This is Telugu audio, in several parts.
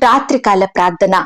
రాత్రికాల ప్రార్థన.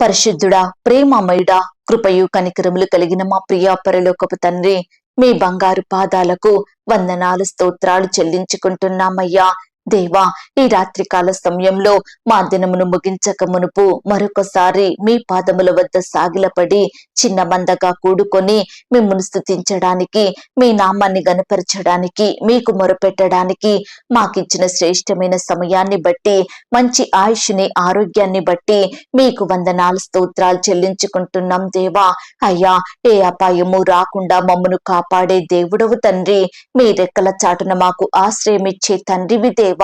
పరిశుద్ధుడా ప్రేమమయుడా కృపయు కనికరములు కలిగిన మా ప్రియాపరలోకపు తండ్రి మీ బంగారు పాదాలకు వందనాలు స్తోత్రాలు చెల్లించుకుంటున్నామయ్యా. దేవా ఈ రాత్రికాల సమయంలో మా దినమును ముగించక మునుపు మరొకసారి మీ పాదముల వద్ద సాగిలపడి చిన్న మందగా కూడుకొని మిమ్మల్ని స్థుతించడానికి మీ నామాన్ని గనపరచడానికి మీకు మొరపెట్టడానికి మాకిచ్చిన శ్రేష్టమైన సమయాన్ని బట్టి మంచి ఆయుష్ని ఆరోగ్యాన్ని బట్టి మీకు వందనాలు స్తోత్రాలు చెల్లించుకుంటున్నాం దేవా. అయ్యా ఏ అపాయము రాకుండా మమ్మను కాపాడే దేవుడవు తండ్రి. మీ రెక్కల చాటున మాకు ఆశ్రయమిచ్చే తండ్రివి దేవా.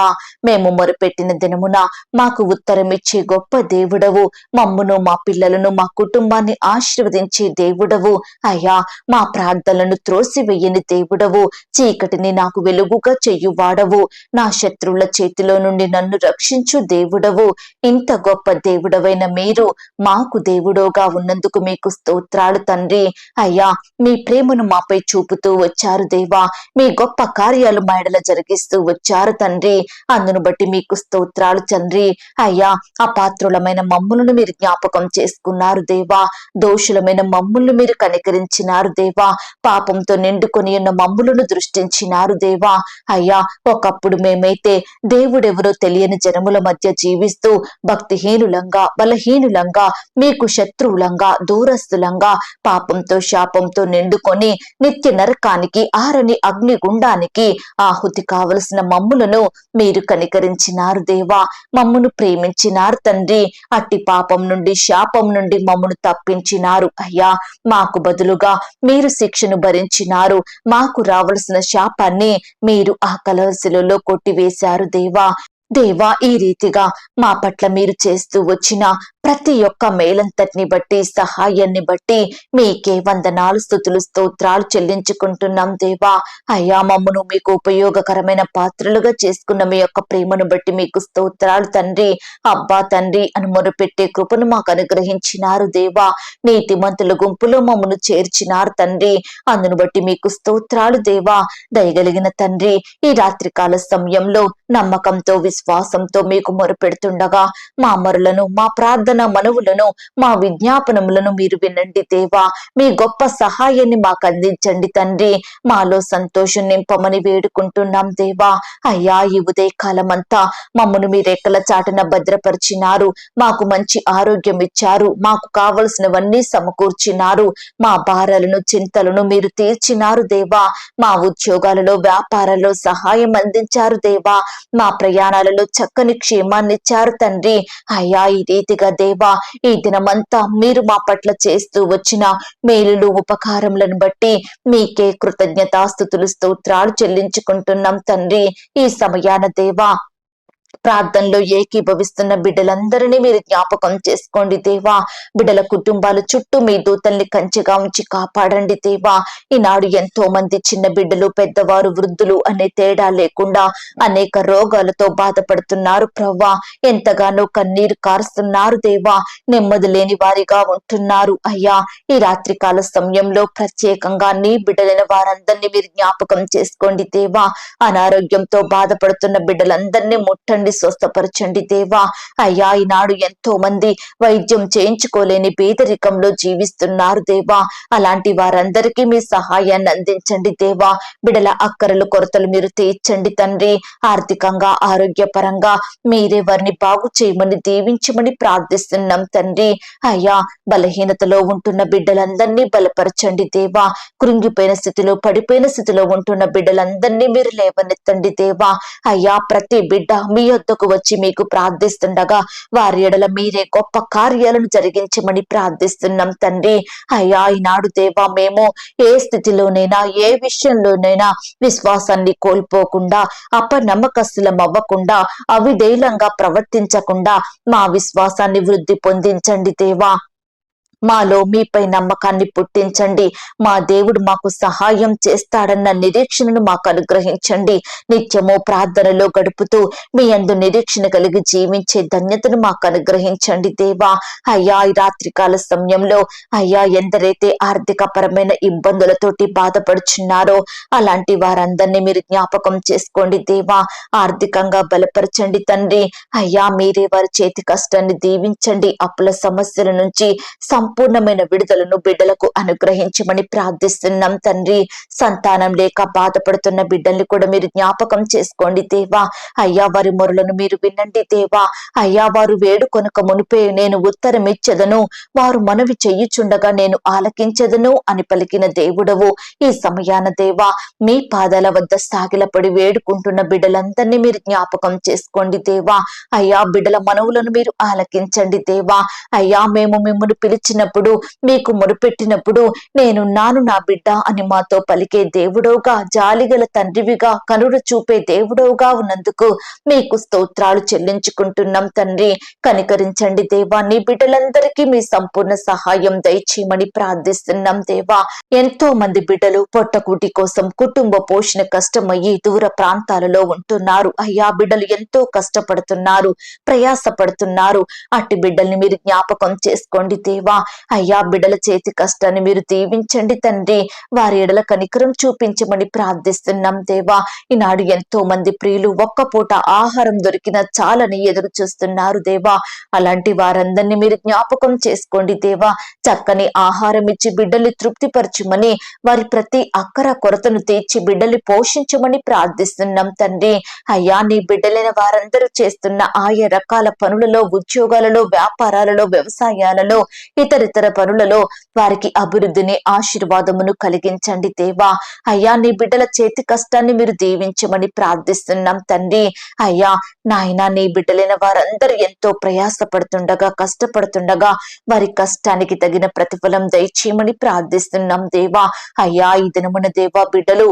మేము మొరపెట్టిన దినమున మాకు ఉత్తరం ఇచ్చే గొప్ప దేవుడవు. మమ్మును మా పిల్లలను మా కుటుంబాన్ని ఆశీర్వదించే దేవుడవు. అయ్యా మా ప్రార్థనలను త్రోసివేయని దేవుడవు. చీకటిని నాకు వెలుగుగా చెయ్యువాడవు నా శత్రువుల చేతిలో నుండి నన్ను రక్షించు దేవుడవు. ఇంత గొప్ప దేవుడవైన మీరు మాకు దేవుడోగా ఉన్నందుకు మీకు స్తోత్రాలు తండ్రి. అయ్యా మీ ప్రేమను మాపై చూపుతూ వచ్చారు దేవా. మీ గొప్ప కార్యాలు మా ఎడల జరిగిస్తూ వచ్చారు తండ్రి. అందును బట్టి మీకు స్తోత్రాలు తండ్రి. అయ్యా అపాత్రులమైన మమ్ములను మీరు జ్ఞాపకం చేసుకున్నారు దేవా. దోషులమైన మమ్ములను మీరు కనికరించినారు దేవా. పాపంతో నిండుకొని ఉన్న మమ్ములను దృష్టించినారు దేవా. అయ్యా ఒకప్పుడు మేమైతే దేవుడెవరో తెలియని జనముల మధ్య జీవిస్తూ భక్తిహీనులంగా బలహీనులంగా మీకు శత్రువులంగా దూరస్తులంగా పాపంతో శాపంతో నిండుకొని నిత్య నరకానికి ఆరని అగ్నిగుండానికి ఆహుతి కావలసిన మమ్ములను మీరు కనికరించినారు దేవా మమ్మును ప్రేమించినారు తండ్రి. అట్టి పాపం నుండి శాపం నుండి మమ్మను తప్పించినారు. అయ్యా మాకు బదులుగా మీరు శిక్షను భరించినారు. మాకు రావలసిన శాపాన్ని మీరు ఆ కలవశిలలో కొట్టివేశారు దేవా. దేవా ఈ రీతిగా మా పట్ల మీరు చేస్తూ వచ్చిన ప్రతి ఒక్క మేలంతటిని బట్టి సహాయాన్ని బట్టి మీకే వందనాలు స్థుతులు స్తోత్రాలు చెల్లించుకుంటున్నాం దేవా. అయ్యా మమ్మను మీకు ఉపయోగకరమైన పాత్రలుగా చేసుకున్న మీ యొక్క ప్రేమను బట్టి మీకు స్తోత్రాలు తండ్రి. అబ్బా తండ్రి అని మొరపెట్టే కృపను మాకు అనుగ్రహించినారు దేవా. నీతిమంతుల గుంపులో మమ్మను చేర్చినారు తండ్రి. అందును బట్టి మీకు స్తోత్రాలు దేవా. దయగలిగిన తండ్రి ఈ రాత్రికాల సమయంలో నమ్మకంతో విశ్వాసంతో మీకు మొరపెడుతుండగా మా మరులను మా ప్రార్థన మనవులను మా విజ్ఞాపనములను మీరు వినండి దేవా. మీ గొప్ప సహాయాన్ని మాకు అందించండి తండ్రి. మాలో సంతోషం నింపమని వేడుకుంటున్నాం దేవా. అయ్యా ఈ ఉదయకాలమంతా మమ్మను మీ రెక్కల చాటన భద్రపరిచినారు. మాకు మంచి ఆరోగ్యం ఇచ్చారు. మాకు కావలసినవన్నీ సమకూర్చినారు. మా భారాలను చింతలను మీరు తీర్చినారు దేవా. మా ఉద్యోగాలలో వ్యాపారాల్లో సహాయం అందించారు దేవా. మా ప్రయాణాలలో చక్కని క్షేమాన్ని ఇచ్చారు తండ్రి. అయ్యా ఈ రీతిగా దేవా ఈ దినమంతా మీరు మా పట్ల చేస్తూ వచ్చిన మేలులు ఉపకారములను బట్టి మీకే కృతజ్ఞతాస్థుతులు స్తోత్రాలు చెల్లించుకుంటున్నాం తండ్రి. ఈ సమయాన దేవా ప్రార్థనలో ఏకీభవిస్తున్న బిడ్డలందరినీ మీరు జ్ఞాపకం చేసుకోండి దేవా. బిడ్డల కుటుంబాల చుట్టూ మీ దూతల్ని కంచెగా ఉంచి కాపాడండి దేవా. ఈనాడు ఎంతో మంది చిన్న బిడ్డలు పెద్దవారు వృద్ధులు అనే తేడా లేకుండా అనేక రోగాలతో బాధపడుతున్నారు ప్రవ్వా. ఎంతగానో కన్నీరు కారుస్తున్నారు దేవా. నెమ్మది లేని వారిగా ఉంటున్నారు అయ్యా. ఈ రాత్రికాల సమయంలో ప్రత్యేకంగా నీ బిడ్డలైన వారందరినీ మీరు జ్ఞాపకం చేసుకోండి దేవా. అనారోగ్యంతో బాధపడుతున్న బిడ్డలందరినీ ముట్టండి స్వస్థపరచండి దేవా. అయ్యా ఈనాడు ఎంతో మంది వైద్యం చేయించుకోలేని పేదరికంలో జీవిస్తున్నారు దేవా. అలాంటి వారందరికీ మీ సహాయాన్ని అందించండి దేవా. బిడల అక్కరలు కొరతలు మీరు తీర్చండి తండ్రి. ఆర్థికంగా ఆరోగ్యపరంగా మీరే వారిని బాగు చేయమని దీవించమని ప్రార్థిస్తున్నాం తండ్రి. అయ్యా బలహీనతలో ఉంటున్న బిడ్డలందరినీ బలపరచండి దేవా. కృంగిపోయిన స్థితిలో పడిపోయిన స్థితిలో ఉంటున్న బిడ్డలందరినీ మీరు లేవనెత్తండి దేవా. అయ్యా ప్రతి బిడ్డ మీ వద్దకు వచ్చి మీకు ప్రార్థిస్తుండగా వారి ఎడల మీరే గొప్ప కార్యాలను జరిగించమని ప్రార్థిస్తున్నాం తండ్రి. అయ్యా ఈనాడు దేవా మేము ఏ స్థితిలోనైనా ఏ విషయంలోనైనా విశ్వాసాన్ని కోల్పోకుండా అపనమ్మకస్తులం అవ్వకుండా అవిధేయులంగా ప్రవర్తించకుండా మా విశ్వాసాన్ని వృద్ధి పొందించండి దేవా. మాలో మీపై నమ్మకాన్ని పుట్టించండి. మా దేవుడు మాకు సహాయం చేస్తాడన్న నిరీక్షణను మాకు అనుగ్రహించండి. నిత్యము ప్రార్థనలో గడుపుతూ మీ అందు నిరీక్షణ కలిగి జీవించే ధన్యతను మాకు అనుగ్రహించండి దేవా. అయ్యా ఈ రాత్రికాల సమయంలో అయ్యా ఎందరైతే ఆర్థిక పరమైన ఇబ్బందులతోటి బాధపడుచున్నారో అలాంటి వారందరినీ మీరు జ్ఞాపకం చేసుకోండి దేవా. ఆర్థికంగా బలపరచండి తండ్రి. అయ్యా మీరే వారి చేతి కష్టాన్ని దీవించండి. అప్పుల సమస్యల నుంచి సంపూర్ణమైన విడుదలను బిడ్డలకు అనుగ్రహించమని ప్రార్థిస్తున్నాం తండ్రి. సంతానం లేక బాధపడుతున్న బిడ్డల్ని కూడా మీరు జ్ఞాపకం చేసుకోండి దేవా. అయ్యా వారి మొరలను మీరు వినండి దేవా. అయ్యా వారు వేడుకొనక మునిపే నేను ఉత్తరం ఇచ్చదను వారు మనవి చెయ్యుచుండగా నేను ఆలకించదను అని పలికిన దేవుడవు. ఈ సమయాన దేవా మీ పాదాల వద్ద సాగిలపడి వేడుకుంటున్న బిడ్డలందరినీ మీరు జ్ఞాపకం చేసుకోండి దేవా. అయ్యా బిడ్డల మనవులను మీరు ఆలకించండి దేవా. అయ్యా మేము మిమ్మల్ని చేసినప్పుడు మీకు మొరుపెట్టినప్పుడు నేనున్నాను నా బిడ్డ అని మాతో పలికే దేవుడవుగా జాలిగల తండ్రివిగా కనుడు చూపే దేవుడవుగా ఉన్నందుకు మీకు స్తోత్రాలు చెల్లించుకుంటున్నాం తండ్రి. కనికరించండి దేవా నీ బిడ్డలందరికీ మీ సంపూర్ణ సహాయం దయచేయమని ప్రార్థిస్తున్నాం దేవా. ఎంతో మంది బిడ్డలు పొట్టకూటి కోసం కుటుంబ పోషణ కష్టమయ్యి దూర ప్రాంతాలలో ఉంటున్నారు. అయ్యా బిడ్డలు ఎంతో కష్టపడుతున్నారు ప్రయాసపడుతున్నారు. అట్టి బిడ్డల్ని మీరు జ్ఞాపకం చేసుకోండి దేవా. అయ్యా బిడ్డల చేతి కష్టాన్ని మీరు దీవించండి తండ్రి. వారి ఎడల కనికరం చూపించమని ప్రార్థిస్తున్నాం దేవా. ఈనాడు ఎంతో మంది ప్రియులు ఒక్క పూట ఆహారం దొరికిన చాలని ఎదురు చూస్తున్నారు దేవా. అలాంటి వారందరినీ మీరు జ్ఞాపకం చేసుకోండి దేవా. చక్కని ఆహారం ఇచ్చి బిడ్డల్ని తృప్తిపరచమని వారి ప్రతి అక్కర కొరతను తీర్చి బిడ్డల్ని పోషించమని ప్రార్థిస్తున్నాం తండ్రి. అయ్యా నీ బిడ్డలైన వారందరూ చేస్తున్న ఆయా రకాల పనులలో ఉద్యోగాలలో వ్యాపారాలలో వ్యవసాయాలలో ఇతరితర పనులలో వారికి అభివృద్ధిని ఆశీర్వాదమును కలిగించండి దేవా. అయ్యా నీ బిడ్డల చేతి కష్టాన్ని మీరు దీవించమని ప్రార్థిస్తున్నాం తండ్రి. అయ్యా నాయనా నీ బిడ్డలైన వారందరూ ఎంతో ప్రయాసపడుతుండగా కష్టపడుతుండగా వారి కష్టానికి తగిన ప్రతిఫలం దయచేయమని ప్రార్థిస్తున్నాం దేవా. అయ్యా ఈ దినమున దేవా బిడ్డలు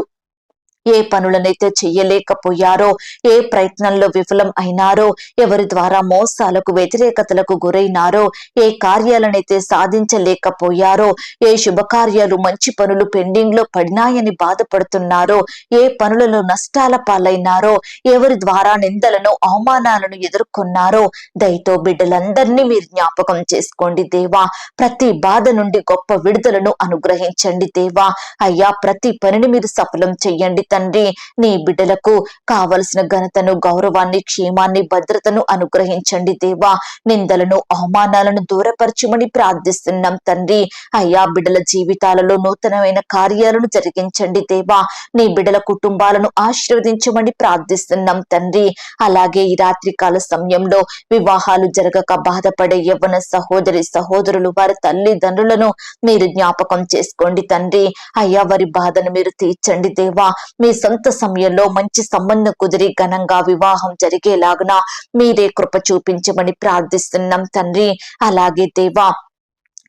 ఏ పనులనైతే చెయ్యలేకపోయారో ఏ ప్రయత్నంలో విఫలం అయినారో ఎవరి ద్వారా మోసాలకు వ్యతిరేకతలకు గురైనారో ఏ కార్యాలనైతే సాధించలేకపోయారో ఏ శుభకార్యాలు మంచి పనులు పెండింగ్లో పడినాయని బాధపడుతున్నారో ఏ పనులలో నష్టాల పాలైనారో ఎవరి ద్వారా నిందలను అవమానాలను ఎదుర్కొన్నారో దయతో బిడ్డలందరినీ మీరు జ్ఞాపకం చేసుకోండి దేవా. ప్రతి బాధ నుండి గొప్ప విడుదలను అనుగ్రహించండి దేవా. అయ్యా ప్రతి పనిని మీరు సఫలం చెయ్యండి తండ్రి నీ బిడ్డలకు కావలసిన ఘనతను గౌరవాన్ని క్షేమాన్ని భద్రతను అనుగ్రహించండి దేవా. నిందలను అవమానాలను దూరపరచమని ప్రార్థిస్తున్నాం తండ్రి. అయ్యా బిడ్డల జీవితాలలో నూతనమైన కార్యాలను జరిగించండి దేవా. నీ బిడ్డల కుటుంబాలను ఆశీర్వదించమని ప్రార్థిస్తున్నాం తండ్రి. అలాగే ఈ రాత్రి కాల సమయంలో వివాహాలు జరగక బాధపడే యవ్వన సహోదరి సహోదరులు వారి తల్లిదండ్రులను మీరు జ్ఞాపకం చేసుకోండి తండ్రి. అయ్యా వారి బాధను మీరు తీర్చండి దేవా. మీ సొంత సమయంలో మంచి సంబంధం కుదిరి ఘనంగా వివాహం జరిగేలాగున మీరే కృప చూపించమని ప్రార్థిస్తున్నాం తండ్రి. అలాగే దేవా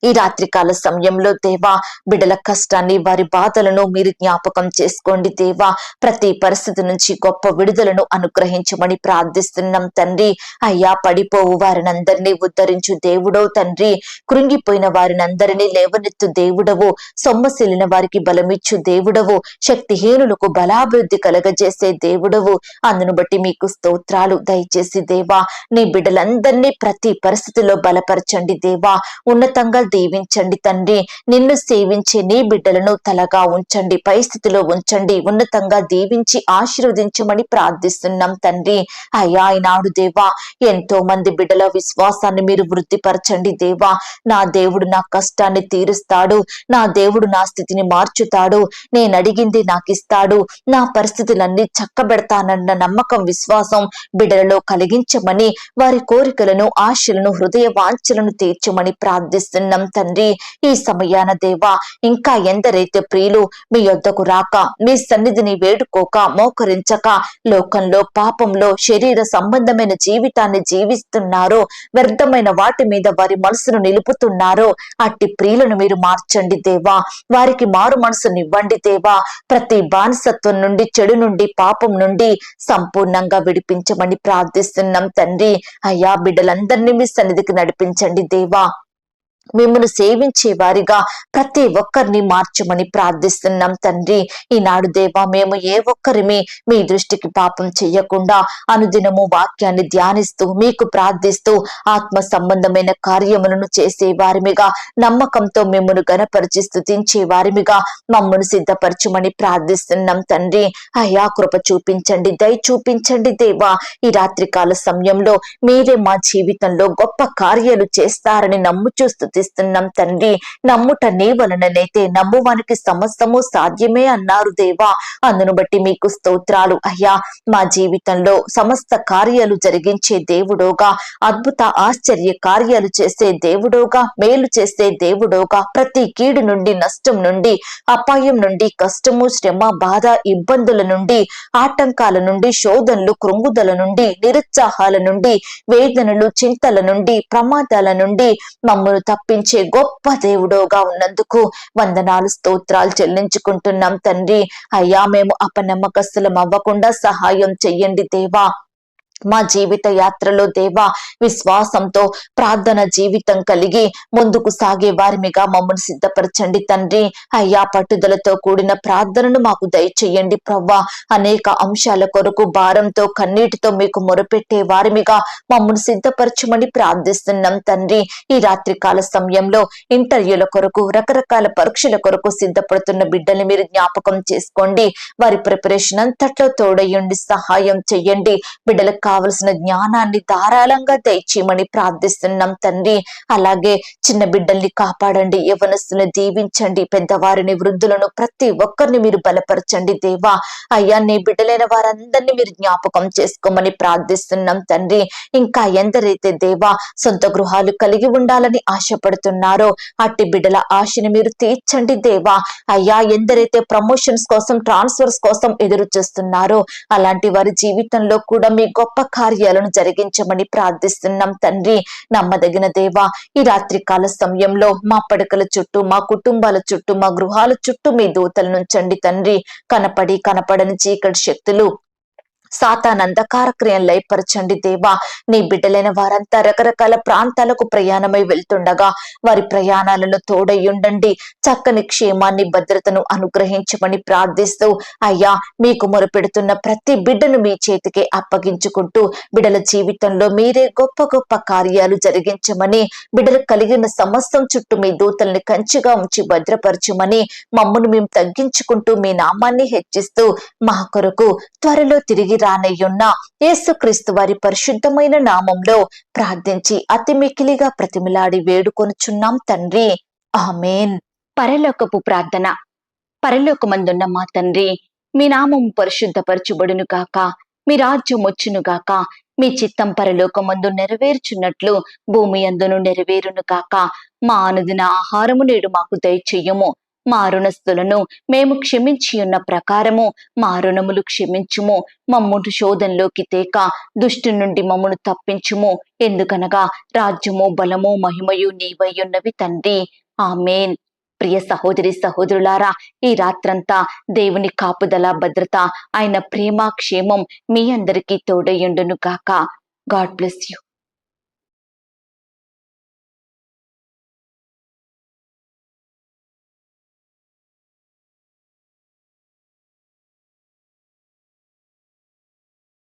ఈ రాత్రికాల సమయంలో దేవా బిడల కష్టాన్ని వారి బాధలను మీరు జ్ఞాపకం చేసుకోండి దేవా. ప్రతి పరిస్థితి నుంచి గొప్ప విడుదలను అనుగ్రహించమని ప్రార్థిస్తున్నాం తండ్రి. అయ్యా పడిపోవు వారినందరినీ ఉద్ధరించు దేవుడో తండ్రి. కృంగిపోయిన వారినందరినీ లేవనెత్తు దేవుడవు. సొమ్మసిలిన వారికి బలమిచ్చు దేవుడవు. శక్తిహీనులకు బలాభివృద్ధి కలగజేసే దేవుడవు. అందును బట్టి మీకు స్తోత్రాలు దయచేసి దేవా. నీ బిడ్డలందరినీ ప్రతి పరిస్థితిలో బలపరచండి దేవా. ఉన్నతంగా దీవించండి తండ్రి. నిన్ను సేవించే నీ బిడ్డలను తలగా ఉంచండి. పరిస్థితిలో ఉంచండి. ఉన్నతంగా దీవించి ఆశీర్వదించమని ప్రార్థిస్తున్నాం తండ్రి. అయ్యా ఈనాడు దేవా ఎంతో మంది బిడ్డల విశ్వాసాన్ని మీరు వృద్ధిపరచండి దేవా. నా దేవుడు నా కష్టాన్ని తీరుస్తాడు. నా దేవుడు నా స్థితిని మార్చుతాడు. నేను అడిగింది నాకు ఇస్తాడు నా పరిస్థితులన్నీ చక్కబెడతానన్న నమ్మకం విశ్వాసం బిడ్డలలో కలిగించమని వారి కోరికలను ఆశలను హృదయ వాంఛలను తీర్చమని ప్రార్థిస్తున్నాం తండ్రి ఈ సమయాన దేవా ఇంకా ఎందరైతే ప్రియులు మీ యొద్దకు రాక మీ సన్నిధిని వేడుకోక మోకరించక లోకంలో పాపంలో శరీర సంబంధమైన జీవితాన్ని జీవిస్తున్నారో వ్యర్థమైన వాటి మీద వారి మనసును నిలుపుతున్నారో అట్టి ప్రియులను మీరు మార్చండి దేవా. వారికి మారు మనసునివ్వండి దేవా. ప్రతి బానిసత్వం నుండి చెడు నుండి పాపం నుండి సంపూర్ణంగా విడిపించమని ప్రార్థిస్తున్నాం తండ్రి. అయ్యా బిడ్డలందరినీ మీ సన్నిధికి నడిపించండి దేవా. మిమ్మల్ని సేవించే వారిగా ప్రతి ఒక్కరిని మార్చమని ప్రార్థిస్తున్నాం తండ్రి. ఈనాడు దేవా మేము ఏ ఒక్కరిమి మీ దృష్టికి పాపం చెయ్యకుండా అనుదినము వాక్యాన్ని ధ్యానిస్తూ మీకు ప్రార్థిస్తూ ఆత్మ సంబంధమైన కార్యములను చేసే వారిమిగా నమ్మకంతో మిమ్మల్ని గనపరిచి స్థుతించే వారిమిగా మమ్మను సిద్ధపరచుమని ప్రార్థిస్తున్నాం తండ్రి. అయ్యా కృప చూపించండి దయ చూపించండి దేవా. ఈ రాత్రికాల సమయంలో మీరే మా జీవితంలో గొప్ప కార్యాలు చేస్తారని నమ్ము నమ్ముచూ ప్రార్థిస్తున్నాం తండ్రి. నమ్ముట నీ వలననైతే నమ్మువానికి సమస్తము సాధ్యమే అన్నారు దేవా. అందును బట్టి మీకు స్తోత్రాలు. అయ్యా మా జీవితంలో సమస్త కార్యాలు జరిగించే దేవుడోగా. అద్భుత ఆశ్చర్య కార్యాలు చేసే దేవుడోగా. మేలు చేసే దేవుడోగా. ప్రతి కీడు నుండి నష్టం నుండి అపాయం నుండి కష్టము శ్రమ బాధ ఇబ్బందుల నుండి ఆటంకాల నుండి శోధనలు కృంగుదల నుండి నిరుత్సాహాల నుండి వేదనలు చింతల నుండి ప్రమాదాల నుండి మమ్మను రప్పించే గొప్ప దేవుడోగా ఉన్నందుకు వందనాలు స్తోత్రాలు చెల్లించుకుంటున్నాం తండ్రి. అయ్యా మేము అపనమ్మకస్తులం అవ్వకుండా సహాయం చెయ్యండి దేవా. మా జీవిత యాత్రలో దేవా విశ్వాసంతో ప్రార్థన జీవితం కలిగి ముందుకు సాగే వారిమిగా మమ్మల్ని సిద్ధపరచండి తండ్రి. అయ్యా పట్టుదలతో కూడిన ప్రార్థనను మాకు దయచేయండి ప్రవ్వా. అనేక అంశాల కొరకు భారంతో కన్నీటితో మీకు మొరపెట్టే వారిమిగా మమ్మల్ని సిద్ధపరచమని ప్రార్థిస్తున్నాం తండ్రి. ఈ రాత్రి కాల సమయంలో ఇంటర్వ్యూల కొరకు రకరకాల పరీక్షల కొరకు సిద్ధపడుతున్న బిడ్డల్ని మీరు జ్ఞాపకం చేసుకోండి. వారి ప్రిపరేషన్ అంతట్లో తోడయ్యండి సహాయం చెయ్యండి బిడ్డలకు కావలసిన జ్ఞానాన్ని ధారాళంగా దయచేయమని ప్రార్థిస్తున్నాం తండ్రి. అలాగే చిన్న బిడ్డల్ని కాపాడండి యవనస్తుని దీవించండి పెద్దవారిని వృద్ధులను ప్రతి ఒక్కరిని మీరు బలపరచండి దేవా. అయ్యా నీ బిడ్డలైన వారందరినీ మీరు జ్ఞాపకం చేసుకోమని ప్రార్థిస్తున్నాం తండ్రి. ఇంకా ఎందరైతే దేవా సొంత గృహాలు కలిగి ఉండాలని ఆశపడుతున్నారో అట్టి బిడ్డల ఆశని మీరు తీర్చండి దేవా. అయ్యా ఎందరైతే ప్రమోషన్స్ కోసం ట్రాన్స్ఫర్స్ కోసం ఎదురు చూస్తున్నారో అలాంటి వారి జీవితంలో కూడా మీ గొప్ప కార్యాలను జరిగించమని ప్రార్థిస్తున్నాం తండ్రి. నమ్మదగిన దేవా ఈ రాత్రి కాల సమయంలో మా పడకల చుట్టూ మా కుటుంబాల చుట్టూ మా గృహాల చుట్టూ మీ దూతలను నుంచండి తండ్రి. కనపడి కనపడని చీకటి శక్తులు సాతాన్ అంధకార క్రియను లయపరచండి దేవా. నీ బిడ్డలైన వారంతా రకరకాల ప్రాంతాలకు ప్రయాణమై వెళ్తుండగా వారి ప్రయాణాలలో తోడై ఉండండి. చక్కని క్షేమాన్ని భద్రతను అనుగ్రహించమని ప్రార్థిస్తూ అయ్యా మీకు మొరపెడుతున్న ప్రతి బిడ్డను మీ చేతికి అప్పగించుకుంటూ బిడ్డల జీవితంలో మీరే గొప్ప గొప్ప కార్యాలు జరిగించమని బిడ్డలు కలిగిన సమస్తం చుట్టూ మీ దూతల్ని కంచిగా ఉంచి భద్రపరచుమని మమ్మను మేము తగ్గించుకుంటూ మీ నామాన్ని హెచ్చిస్తూ మా కొరకు త్వరలో తిరిగి రానయ్యున్న యేసుక్రీస్తు వారి పరిశుద్ధమైన నామంలో ప్రార్థించి అతి ప్రతిమిలాడి వేడుకొనుచున్నాం తండ్రి. ఆమెన్. పరలోకపు ప్రార్థన. పరలోకమందున్న మా తండ్రి మీ నామం పరిశుద్ధపరచుబడును గాక మీ రాజ్యం వచ్చును గాక మీ చిత్తం పరలోకమందు నెరవేర్చున్నట్లు భూమి అందును నెరవేరును గాక మా అనుదిన ఆహారము నేడు మాకు దయచెయ్యము మా రుణస్థులను మేము క్షమించి ఉన్న ప్రకారము మా రుణములు క్షమించుము. మమ్మును శోధంలోకి తేక దుష్టు నుండి మమ్మను తప్పించుము. ఎందుకనగా రాజ్యము బలము మహిమయు నీవయ్యున్నవి తండ్రి. ఆమెన్. ప్రియ సహోదరి సహోదరులారా ఈ రాత్రంతా దేవుని కాపుదల భద్రత ఆయన ప్రేమ క్షేమం మీ అందరికీ తోడయ్యుండును గాక. God bless you.